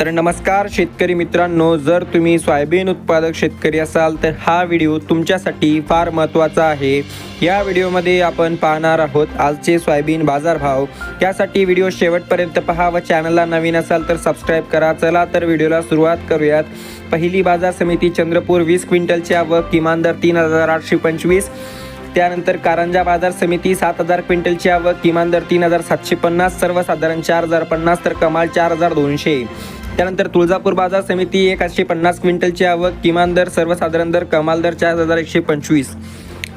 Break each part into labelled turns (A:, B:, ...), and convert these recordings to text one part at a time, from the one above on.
A: तर नमस्कार शेतकरी मित्रांनो जर तुम्ही सोयाबीन उत्पादक शेतकरी असाल तर हा व्हिडिओ तुमच्यासाठी फार महत्त्वाचा आहे. या व्हिडिओमध्ये आपण पाहणार आहोत आजचे सोयाबीन बाजारभाव. त्यासाठी व्हिडिओ शेवटपर्यंत पहा व चॅनलला नवीन असाल तर सबस्क्राईब करा. चला तर व्हिडिओला सुरुवात करूयात. पहिली बाजार समिती चंद्रपूर वीस क्विंटलच्या व किमान दर तीन हजार आठशे पंचवीस. त्यानंतर कारंजा बाजार समिती सात हजार क्विंटलची आवक किमान दर तीन हजार सातशे पन्नास सर्वसाधारण चार हजार पन्नास तर कमाल चार हजार दोनशे. त्यानंतर तुळजापूर बाजार समिती एक आठशे पन्नास क्विंटलची आवक किमान दर सर्वसाधारण दर कमाल दर चार हजार एकशे पंचवीस.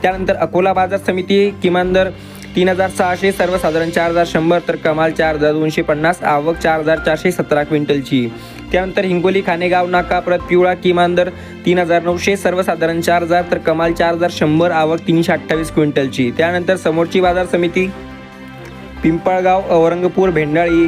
A: त्यानंतर अकोला बाजार समिती किमान दर तीन हजार सहाशे सर्वसाधारण चार हजार शंभर तर कमाल चार हजार दोनशे पन्नास आवक चार हजार चारशे सतरा क्विंटलची. त्यानंतर हिंगोली खानेगाव नाका परत पिवळा किमान दर तीन हजार नऊशे सर्वसाधारण चार हजार तर कमाल चार हजार शंभर आवक तीनशे अठ्ठावीस क्विंटलची. त्यानंतर समोरची बाजार समिती पिंपळगाव औरंगपूर भेंडाळी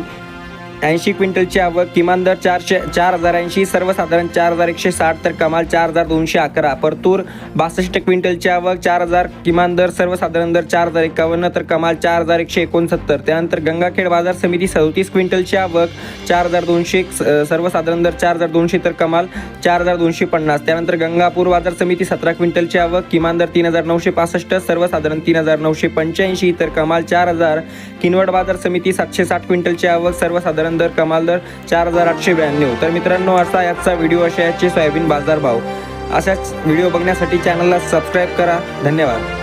A: ऐंशी क्विंटलची आवक किमान दर चारशे चार हजार ऐंशी सर्वसाधारण चार हजार एकशे साठ तर कमाल चार हजार दोनशे अकरा. परतूर बासष्ट क्विंटलची आवक चार हजार किमान दर सर्वसाधारण दर चार हजार एकावन्न तर कमाल चार हजार एकशे एकोणसत्तर. त्यानंतर गंगाखेड बाजार समिती सदतीस क्विंटलची आवक चार हजार दोनशे स- सर्वसाधारण दर चार हजार दोनशे तर कमाल चार हजार दोनशे पन्नास. त्यानंतर गंगापूर बाजार समिती सतरा क्विंटलची आवक किमान दर तीन हजार नऊशे पासष्ट सर्वसाधारण तीन हजार नऊशे पंच्याऐंशी तर कमाल चार हजार किनवट बाजार समिती सातशे साठ क्विंटलची आवक सर्वसाधारण दर कमाल दर चार हजार आठशे ब्याण्णव. तर मित्रांनो असा याचा व्हिडिओ अशा याचे सोयाबीन बाजारभाव. अशाच व्हिडिओ बघण्यासाठी चॅनलला सबस्क्राईब करा. धन्यवाद.